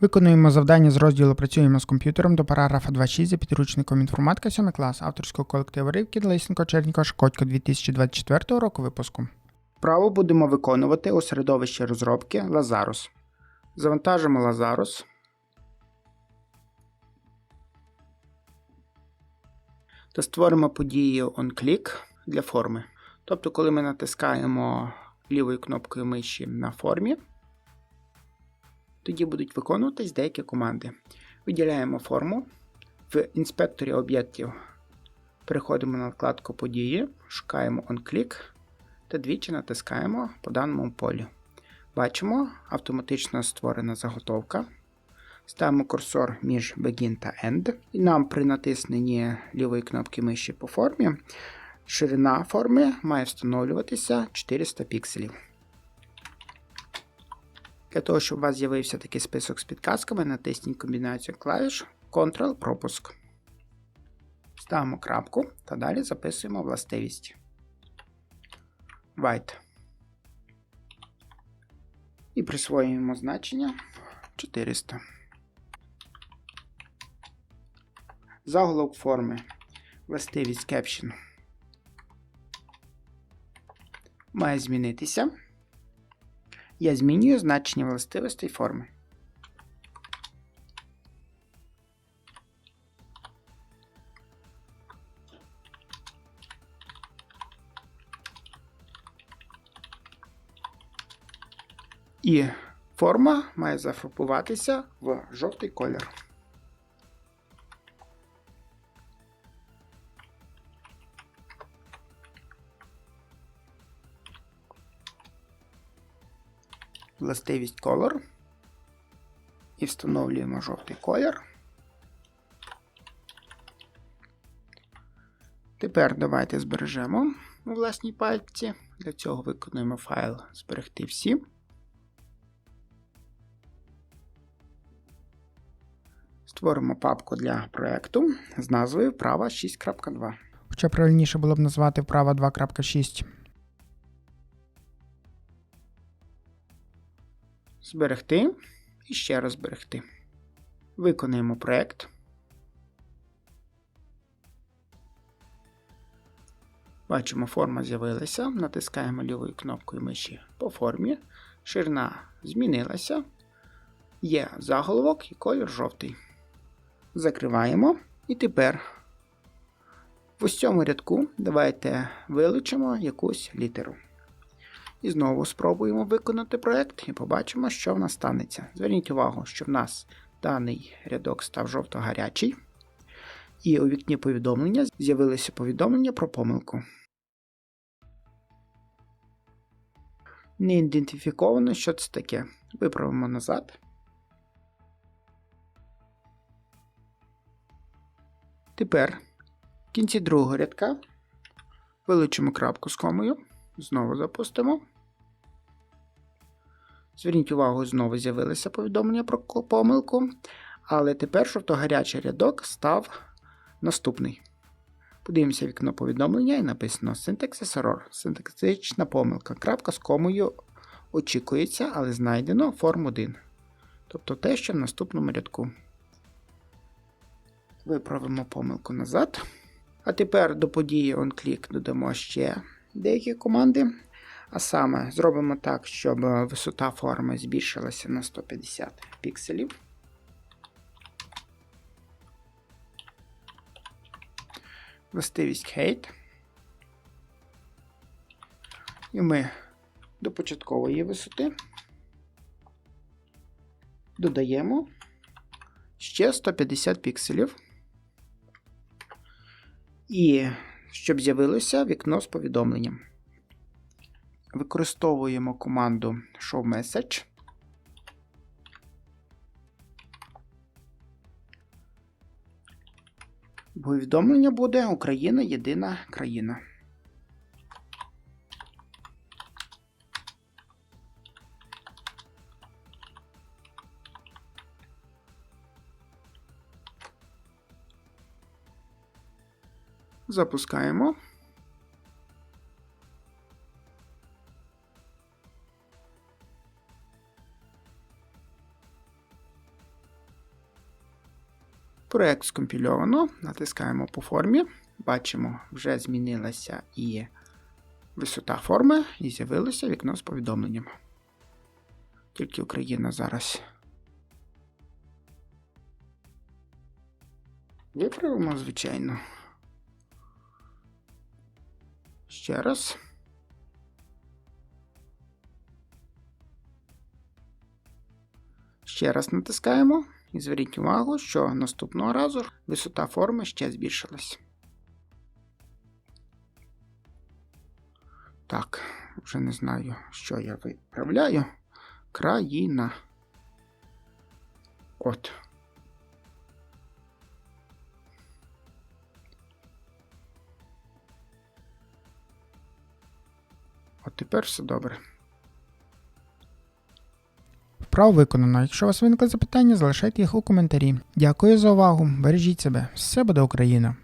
Виконуємо завдання з розділу Працюємо з комп'ютером до параграфа 2.6 за підручником інформатика 7 клас авторського колективу Ривкін, Лисенко, Черніко, Шкодько 2024 року випуску. Вправо будемо виконувати у середовищі розробки Lazarus. Завантажимо Lazarus. Та створимо подію onClick для форми. Тобто, коли ми натискаємо лівою кнопкою миші на формі, тоді будуть виконуватись деякі команди. Виділяємо форму. В інспекторі об'єктів переходимо на вкладку події, шукаємо onClick та двічі натискаємо по даному полю. Бачимо, автоматично створена заготовка. Ставимо курсор між Begin та End. І нам при натисненні лівої кнопки миші по формі ширина форми має встановлюватися 400 пікселів. Для того, щоб у вас з'явився такий список з підказками, натисніть комбінацію клавіш Ctrl-пропуск. Ставимо крапку та далі записуємо властивість. White. І присвоюємо значення 400. Заголовок форми. Властивість Caption має змінитися. Я змінюю значення властивостей форми. І форма має зафарбуватися в жовтий колір. Властивість Color і встановлюємо жовтий колір. Тепер давайте збережемо у власній пальці. Для цього виконуємо файл Зберегти всі. Створимо папку для проєкту з назвою Вправа 6.2. Хоча правильніше було б назвати вправа 2.6. Зберегти і ще раз зберегти. Виконаємо проєкт. Бачимо, форма з'явилася. Натискаємо лівою кнопкою миші по формі. Ширина змінилася. Є заголовок і колір жовтий. Закриваємо. І тепер в ось цьому рядку давайте вилучимо якусь літеру. І знову спробуємо виконати проєкт і побачимо, що в нас станеться. Зверніть увагу, що в нас даний рядок став жовто-гарячий, і у вікні повідомлення з'явилося повідомлення про помилку. Не ідентифіковано, що це таке. Виправимо назад. Тепер в кінці другого рядка вилучимо крапку з комою. Знову запустимо. Зверніть увагу, знову з'явилося повідомлення про помилку. Але тепер жовто-гарячий рядок став наступний. Подивимося вікно повідомлення і написано Syntaxis Error. Синтаксична помилка. Крапка з комою очікується, але знайдено форм 1. Тобто те, що в наступному рядку. Виправимо помилку назад. А тепер до події onClick додамо ще деякі команди. А саме зробимо так, щоб висота форми збільшилася на 150 пікселів. Властивість Height. І ми до початкової висоти додаємо ще 150 пікселів. І щоб з'явилося вікно з повідомленням. Використовуємо команду ShowMessage. Повідомлення буде Україна єдина країна. Запускаємо. Проект скомпільовано, натискаємо по формі. Бачимо, вже змінилася і висота форми, і з'явилося вікно з повідомленням. Тільки Україна зараз. Виправимо, звичайно. Ще раз. Ще раз натискаємо і зверніть увагу, що наступного разу висота форми ще збільшилась. Так, вже не знаю, що я виправляю. Країна. От. От тепер все добре. Вправо виконано. Якщо у вас виникли запитання, залишайте їх у коментарі. Дякую за увагу. Бережіть себе. Все буде Україна!